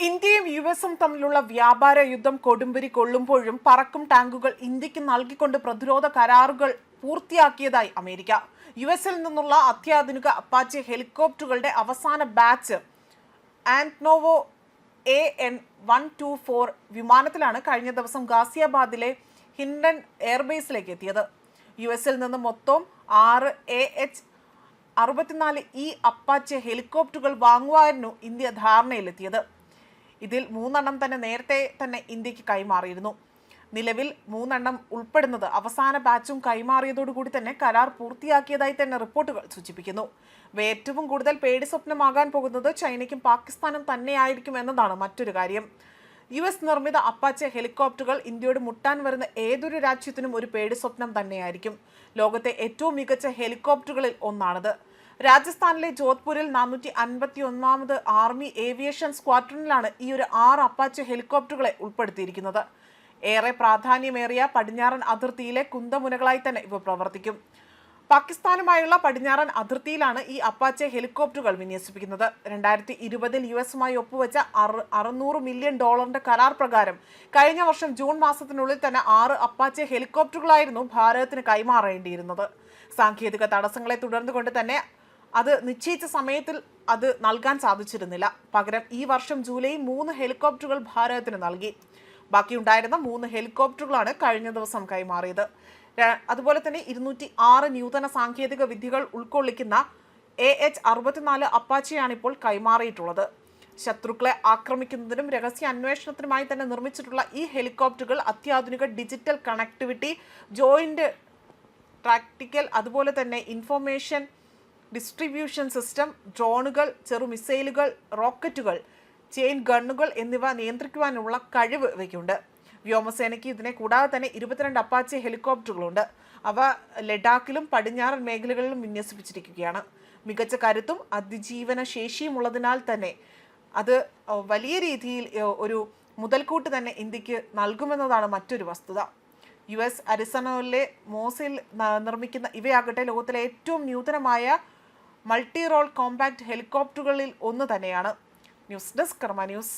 ഇന്ത്യയും യു എസും തമ്മിലുള്ള വ്യാപാര യുദ്ധം കൊടുമ്പിരി കൊള്ളുമ്പോഴും പറക്കും ടാങ്കുകൾ ഇന്ത്യയ്ക്ക് നൽകിക്കൊണ്ട് പ്രതിരോധ കരാറുകൾ പൂർത്തിയാക്കിയതായി അമേരിക്ക. യു എസിൽ നിന്നുള്ള അത്യാധുനിക അപ്പാച്ചി ഹെലികോപ്റ്ററുകളുടെ അവസാന batch Antonov A N one two four വിമാനത്തിലാണ് കഴിഞ്ഞ ദിവസം ഗാസിയാബാദിലെ ഹിൻഡൻ എയർബേസിലേക്ക് എത്തിയത്. യു എസിൽ നിന്ന് മൊത്തം ആറ് എ എച്ച് അറുപത്തിനാല് ഇ അപ്പാച്ചെ ഹെലികോപ്റ്ററുകൾ വാങ്ങുവായിരുന്നു ഇന്ത്യ ധാരണയിലെത്തിയത്. ഇതിൽ മൂന്നെണ്ണം തന്നെ നേരത്തെ തന്നെ ഇന്ത്യയ്ക്ക് കൈമാറിയിരുന്നു. നിലവിൽ മൂന്നെണ്ണം ഉൾപ്പെടുന്നത് അവസാന ബാച്ചും കൈമാറിയതോടുകൂടി തന്നെ കരാർ പൂർത്തിയാക്കിയതായി തന്നെ റിപ്പോർട്ടുകൾ സൂചിപ്പിക്കുന്നു. ഏറ്റവും കൂടുതൽ പേടി സ്വപ്നമാകാൻ പോകുന്നത് ചൈനയ്ക്കും പാകിസ്ഥാനും തന്നെയായിരിക്കും എന്നതാണ് മറ്റൊരു കാര്യം. യു എസ് നിർമ്മിത അപ്പാച്ചെ ഹെലികോപ്റ്ററുകൾ ഇന്ത്യയോട് മുട്ടാൻ വരുന്ന ഏതൊരു രാജ്യത്തിനും ഒരു പേടി സ്വപ്നം തന്നെയായിരിക്കും. ലോകത്തെ ഏറ്റവും മികച്ച ഹെലികോപ്റ്ററുകളിൽ ഒന്നാണത്. രാജസ്ഥാനിലെ ജോധ്പൂരിൽ നാനൂറ്റി അൻപത്തി ഒന്നാമത് ആർമി ഏവിയേഷൻ സ്ക്വാഡ്രണിലാണ് ഈ ഒരു ആറ് അപ്പാച്ച് ഹെലികോപ്റ്ററുകളെ ഉൾപ്പെടുത്തിയിരിക്കുന്നത്. ഏറെ പ്രാധാന്യമേറിയ പടിഞ്ഞാറൻ അതിർത്തിയിലെ കുന്തമുനകളായി തന്നെ ഇവ പ്രവർത്തിക്കും. പാകിസ്ഥാനുമായുള്ള പടിഞ്ഞാറൻ അതിർത്തിയിലാണ് ഈ അപ്പാച്ചെ ഹെലികോപ്റ്ററുകൾ വിന്യസിപ്പിക്കുന്നത്. രണ്ടായിരത്തി ഇരുപതിൽ യു എസുമായി ഒപ്പുവെച്ച അറു- അറുന്നൂറ് മില്യൺ ഡോളറിന്റെ കരാർ പ്രകാരം കഴിഞ്ഞ വർഷം ജൂൺ മാസത്തിനുള്ളിൽ തന്നെ ആറ് അപ്പാച്ചെ ഹെലികോപ്റ്ററുകളായിരുന്നു ഭാരതത്തിന് കൈമാറേണ്ടിയിരുന്നത്. സാങ്കേതിക തടസ്സങ്ങളെ തുടർന്നുകൊണ്ട് തന്നെ അത് നിശ്ചയിച്ച സമയത്തിൽ അത് നൽകാൻ സാധിച്ചിരുന്നില്ല. പകരം ഈ വർഷം ജൂലൈ മൂന്ന് ഹെലികോപ്റ്ററുകൾ ഭാരതത്തിന് നൽകി. ബാക്കിയുണ്ടായിരുന്ന മൂന്ന് ഹെലികോപ്റ്ററുകളാണ് കഴിഞ്ഞ ദിവസം കൈമാറിയത്. അതുപോലെ തന്നെ ഇരുന്നൂറ്റി ആറ് നൂതന സാങ്കേതിക വിദ്യകൾ ഉൾക്കൊള്ളിക്കുന്ന എ എച്ച് അറുപത്തിനാല് അപ്പാച്ചയാണ് ഇപ്പോൾ കൈമാറിയിട്ടുള്ളത്. ശത്രുക്കളെ ആക്രമിക്കുന്നതിനും രഹസ്യ അന്വേഷണത്തിനുമായി തന്നെ നിർമ്മിച്ചിട്ടുള്ള ഈ ഹെലികോപ്റ്ററുകൾ അത്യാധുനിക ഡിജിറ്റൽ കണക്ടിവിറ്റി ജോയിന്റ് പ്രാക്ടിക്കൽ അതുപോലെ തന്നെ ഇൻഫർമേഷൻ ഡിസ്ട്രിബ്യൂഷൻ സിസ്റ്റം ഡ്രോണുകൾ ചെറു മിസൈലുകൾ റോക്കറ്റുകൾ ചെയിൻ ഗണ്ണുകൾ എന്നിവ നിയന്ത്രിക്കുവാനുള്ള കഴിവ് ഇവയ്ക്കുണ്ട്. വ്യോമസേനയ്ക്ക് ഇതിനെ കൂടാതെ തന്നെ ഇരുപത്തിരണ്ട് അപ്പാച്ചി ഹെലികോപ്റ്ററുകളുണ്ട്. അവ ലഡാക്കിലും പടിഞ്ഞാറൻ മേഖലകളിലും വിന്യസിപ്പിച്ചിരിക്കുകയാണ്. മികച്ച കരുത്തും അതിജീവന ശേഷിയും ഉള്ളതിനാൽ തന്നെ അത് വലിയ രീതിയിൽ ഒരു മുതൽക്കൂട്ട് തന്നെ ഇന്ത്യയ്ക്ക് നൽകുമെന്നതാണ് മറ്റൊരു വസ്തുത. യു എസ് അരിസണയിലെ മോസിൽ നിർമ്മിക്കുന്ന ഇവയാകട്ടെ ലോകത്തിലെ ഏറ്റവും നൂതനമായ മൾട്ടി റോൾ കോമ്പാക്ട് ഹെലികോപ്റ്ററുകളിൽ ഒന്ന് തന്നെയാണ്. News desk Karma news.